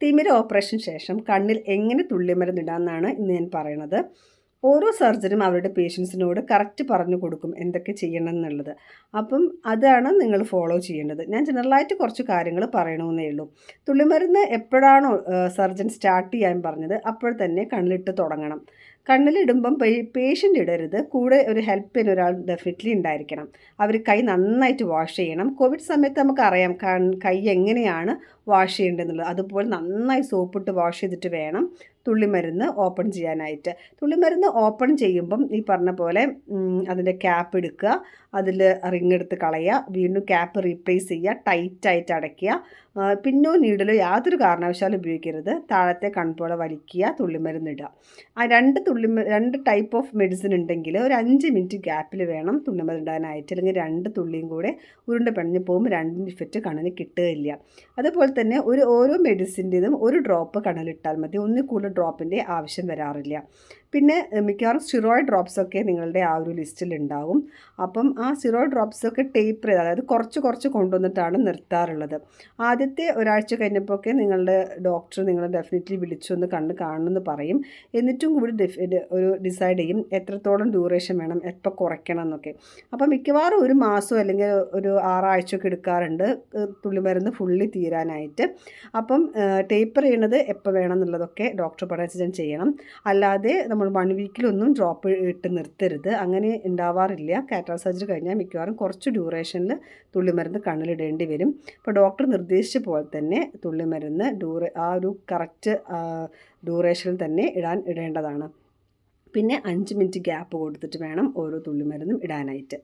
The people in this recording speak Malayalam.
തിമിര ഓപ്പറേഷൻ ശേഷം കണ്ണിൽ എങ്ങനെ തുള്ളിമരുന്നിടാമെന്നാണ് ഇന്ന് ഞാൻ പറയുന്നത് ഓരോ സർജനും അവരുടെ പേഷ്യൻസിനോട് കറക്റ്റ് പറഞ്ഞു കൊടുക്കും എന്തൊക്കെ ചെയ്യണം എന്നുള്ളത്. അപ്പം അതാണ് നിങ്ങൾ ഫോളോ ചെയ്യേണ്ടത്. ഞാൻ ജനറലായിട്ട് കുറച്ച് കാര്യങ്ങൾ പറയണമെന്നേ ഉള്ളൂ. തുള്ളിമരുന്ന് എപ്പോഴാണോ സർജൻ സ്റ്റാർട്ട് ചെയ്യാൻ പറഞ്ഞത് അപ്പോൾ തന്നെ കണ്ണിലിട്ട് തുടങ്ങണം. കണ്ണിലിടുമ്പം പേഷ്യന്റ് ഇടരുത്. കൂടെ ഒരു ഹെൽപ്പിന് ഒരാൾ ഡെഫിനറ്റ്ലി ഉണ്ടായിരിക്കണം. അവർ കൈ നന്നായിട്ട് വാഷ് ചെയ്യണം. കോവിഡ് സമയത്ത് നമുക്കറിയാം കൈ എങ്ങനെയാണ് വാഷ് ചെയ്യേണ്ടതെന്നുള്ളത് അതുപോലെ നന്നായി സോപ്പിട്ട് വാഷ് ചെയ്തിട്ട് വേണം. തുള്ളിമരുന്ന് ഓപ്പൺ ചെയ്യാനായിട്ട്. തുള്ളിമരുന്ന് ഓപ്പൺ ചെയ്യുമ്പം ഈ പറഞ്ഞ പോലെ അതിന്റെ ക്യാപ്പ് എടുക്കുക അതിൽ റിങ് എടുത്ത് കളയുക വീണ്ടും ക്യാപ്പ് റീപ്ലേസ് ചെയ്യുക ടൈറ്റായിട്ട് അടയ്ക്കുക. പിന്നോ നീഡിലോ യാതൊരു കാരണവശാലും ഉപയോഗിക്കരുത്. താഴത്തെ കൺപോള വലിക്കുക തുള്ളിമരുന്ന് ഇടുക. ആ രണ്ട് തുള്ളി രണ്ട് ടൈപ്പ് ഓഫ് മെഡിസിൻ ഉണ്ടെങ്കിൽ ഒരു അഞ്ച് മിനിറ്റ് ഗ്യാപ്പിൽ വേണം തുള്ളിമരുന്ന് ഇടാനായിട്ട്. അല്ലെങ്കിൽ രണ്ട് തുള്ളിയും കൂടെ ഉരുണ്ട പെണ്ണി പോകുമ്പോൾ രണ്ടിന്റെ ഇഫക്റ്റ് കണ്ണിന് കിട്ടുകയില്ല. അതുപോലെ തന്നെ ഒരു ഓരോ മെഡിസിന്റെതും ഒരു ഡ്രോപ്പ് കണ്ണിലിട്ടാൽ മതി. ഒന്നിൽ കൂടുതൽ ഡ്രോപ്പിന്റെ ആവശ്യം വരാറില്ല. പിന്നെ മിക്കവാറും സ്റ്റിറോയിഡ് ഡ്രോപ്സൊക്കെ നിങ്ങളുടെ ആ ഒരു ലിസ്റ്റിൽ ഉണ്ടാവും. അപ്പം ആ സ്റ്റിറോയിഡ് ഡ്രോപ്സൊക്കെ ടേപ്പർ ചെയ്ത് അതായത് കുറച്ച് കുറച്ച് കൊണ്ടുവന്നിട്ടാണ് നിർത്താറുള്ളത്. ആദ്യത്തെ ഒരാഴ്ച കഴിഞ്ഞപ്പോഴൊക്കെ നിങ്ങളുടെ ഡോക്ടർ നിങ്ങളെ ഡെഫിനറ്റ്ലി വിളിച്ചു ഒന്ന് കണ്ണ് കാണണമെന്ന് പറയും. എന്നിട്ടും കൂടി ഒരു ഡിസൈഡ് ചെയ്യും എത്രത്തോളം ഡ്യൂറേഷൻ വേണം എപ്പോൾ കുറയ്ക്കണം എന്നൊക്കെ. അപ്പം മിക്കവാറും ഒരു മാസം അല്ലെങ്കിൽ ഒരു ആറാഴ്ചയൊക്കെ എടുക്കാറുണ്ട് തുള്ളിമരുന്ന് ഫുള്ളി തീരാനായിട്ട്. അപ്പം ടേപ്പർ ചെയ്യണത് എപ്പോൾ വേണം എന്നുള്ളതൊക്കെ ഡോക്ടർ പറഞ്ഞ ചെയ്യണം. അല്ലാതെ നമ്മൾ വൺ വീക്കിലൊന്നും ഡ്രോപ്പ് ഇട്ട് നിർത്തരുത്. അങ്ങനെ ഉണ്ടാവാറില്ല കാറ്ററാ സർജറി കഴിഞ്ഞാൽ മിക്കവാറും കുറച്ച് ഡ്യൂറേഷനിൽ തുള്ളിമരുന്ന് കണ്ണിലിടേണ്ടി വരും. അപ്പോൾ ഡോക്ടർ നിർദ്ദേശിച്ച പോലെ തന്നെ തുള്ളിമരുന്ന് ഡ്യൂറേ ആ ഒരു കറക്റ്റ് ഡ്യൂറേഷനിൽ തന്നെ ഇടാൻ ഇടേണ്ടതാണ്. പിന്നെ അഞ്ച് മിനിറ്റ് ഗ്യാപ്പ് കൊടുത്തിട്ട് വേണം ഓരോ തുള്ളിമരുന്നും ഇടാനായിട്ട്.